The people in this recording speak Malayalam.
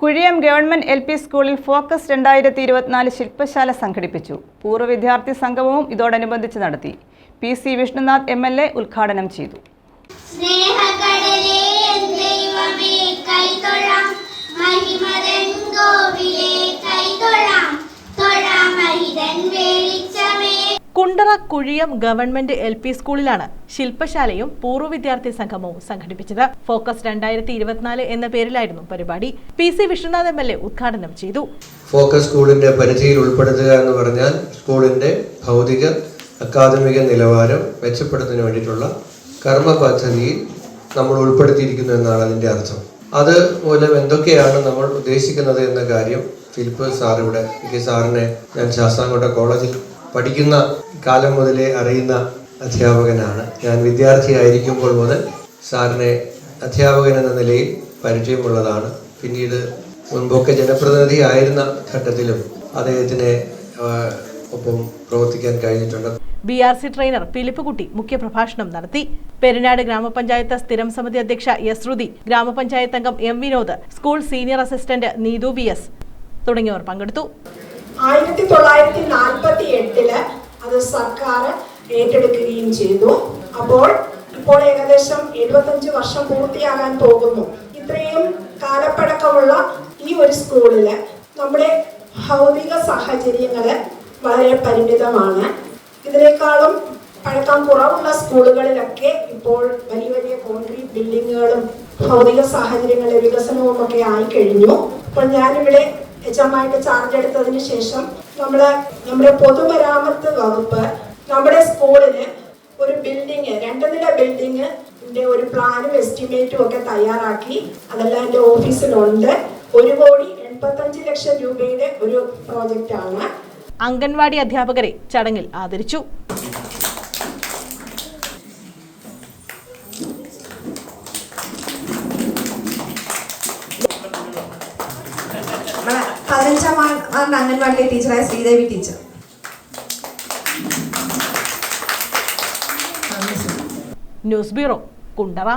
കുഴിയം ഗവൺമെന്റ് എൽ പി സ്കൂളിൽ ഫോക്കസ് രണ്ടായിരത്തി ഇരുപത്തിനാല് ശില്പശാല സംഘടിപ്പിച്ചു. പൂർവ വിദ്യാർത്ഥി സംഗമവും ഇതോടനുബന്ധിച്ച് നടത്തി. P C Vishnunath M L A ഉദ്ഘാടനം ചെയ്തു. Kundara Kuzhiyam government L P സ്കൂളിലാണ് ശില്പശാലയും പൂർവ വിദ്യാർത്ഥി സംഗമവും സംഘടിപ്പിച്ചത്. ഫോക്കസ് രണ്ടായിരത്തി ഇരുപത്തിനാല് എന്ന പേരിലായിരുന്നു പരിപാടി. P C Vishwanath M L A ഉദ്ഘാടനം ചെയ്തു. ഫോക്കസ് സ്കൂളിന്റെ പരിധിയിൽ ഉൾപ്പെടുത്തുക എന്ന് പറഞ്ഞാൽ സ്കൂളിന്റെ ഭൗതിക അക്കാദമിക നിലവാരം മെച്ചപ്പെടുത്തുന്നതിന് വേണ്ടിയിട്ടുള്ള കർമ്മ പദ്ധതിയിൽ നമ്മൾ ഉൾപ്പെടുത്തിയിരിക്കുന്നു എന്നാണ് അതിന്റെ അർത്ഥം. അത് മൂലം എന്തൊക്കെയാണ് നമ്മൾ ഉദ്ദേശിക്കുന്നത് എന്ന കാര്യം ഫിലിപ്പ് സാർ ഇവിടെ സാറിനെ ഞാൻ ശാസ്താംകോട്ട കോളേജിൽ പഠിക്കുന്ന കാലം മുതലേ അറിയുന്ന അധ്യാപകനാണ്. ഞാൻ വിദ്യാർത്ഥിയായിരിക്കുമ്പോൾ മുതൽ സാറിനെ അധ്യാപകൻ എന്ന നിലയിൽ പരിചയമുള്ളതാണ്. പിന്നീട് മുൻപൊക്കെ ജനപ്രതിനിധി ആയിരുന്ന ഘട്ടത്തിലും അദ്ദേഹത്തിന് ഒപ്പം പ്രവർത്തിക്കാൻ കഴിഞ്ഞിട്ടുണ്ട്. B R C trainer Philip Kutty മുഖ്യപ്രഭാഷണം നടത്തി. പെരിനാട് ഗ്രാമപഞ്ചായത്ത് സ്ഥിരം സമിതി അധ്യക്ഷ എസ് ശ്രുതി ഗ്രാമപഞ്ചായത്ത് അംഗം M Vinod school senior assistant Neethu V S തുടങ്ങിയവർ പങ്കെടുത്തു. ആയിരത്തി തൊള്ളായിരത്തി നാൽപ്പത്തി എട്ടിൽ അത് സർക്കാർ ഏറ്റെടുക്കുകയും ചെയ്തു അപ്പോൾ ഇപ്പോൾ ഏകദേശം എഴുപത്തഞ്ച് വർഷം പൂർത്തിയാകാൻ പോകുന്നു. ഇത്രയും കാലപ്പഴക്കമുള്ള ഈ ഒരു സ്കൂളിൽ നമ്മുടെ ഭൗതിക സാഹചര്യങ്ങൾ വളരെ പരിമിതമാണ്. ഇതിനേക്കാളും പഴക്കം കുറവുള്ള സ്കൂളുകളിലൊക്കെ ഇപ്പോൾ വലിയ വലിയ കോൺക്രീറ്റ് ബിൽഡിങ്ങുകളും ഭൗതിക സാഹചര്യങ്ങളുടെ വികസനവും ഒക്കെ ആയി കഴിഞ്ഞു. അപ്പോൾ ഞാനിവിടെ എച്ച് എം ആയിട്ട് ചാർജ് എടുത്തതിന് ശേഷം നമ്മൾ നമ്മുടെ പൊതുമരാമത്ത് വകുപ്പ് നമ്മുടെ സ്കൂളിന് ഒരു ബിൽഡിങ് രണ്ട് നില ബിൽഡിങ് ഒരു പ്ലാനും എസ്റ്റിമേറ്റും ഒക്കെ തയ്യാറാക്കി. അതെല്ലാം എന്റെ ഓഫീസിലുണ്ട്. ഒരു കോടി എൺപത്തഞ്ച് ലക്ഷം രൂപയുടെ ഒരു പ്രോജക്റ്റാണ് അംഗൻവാടി അധ്യാപകരെ ചടങ്ങിൽ ആദരിച്ചു. പതിനഞ്ചാം വാർഡ് അംഗൻവാടിയിലെ ടീച്ചറായ Sreedevi teacher. News bureau Kundara.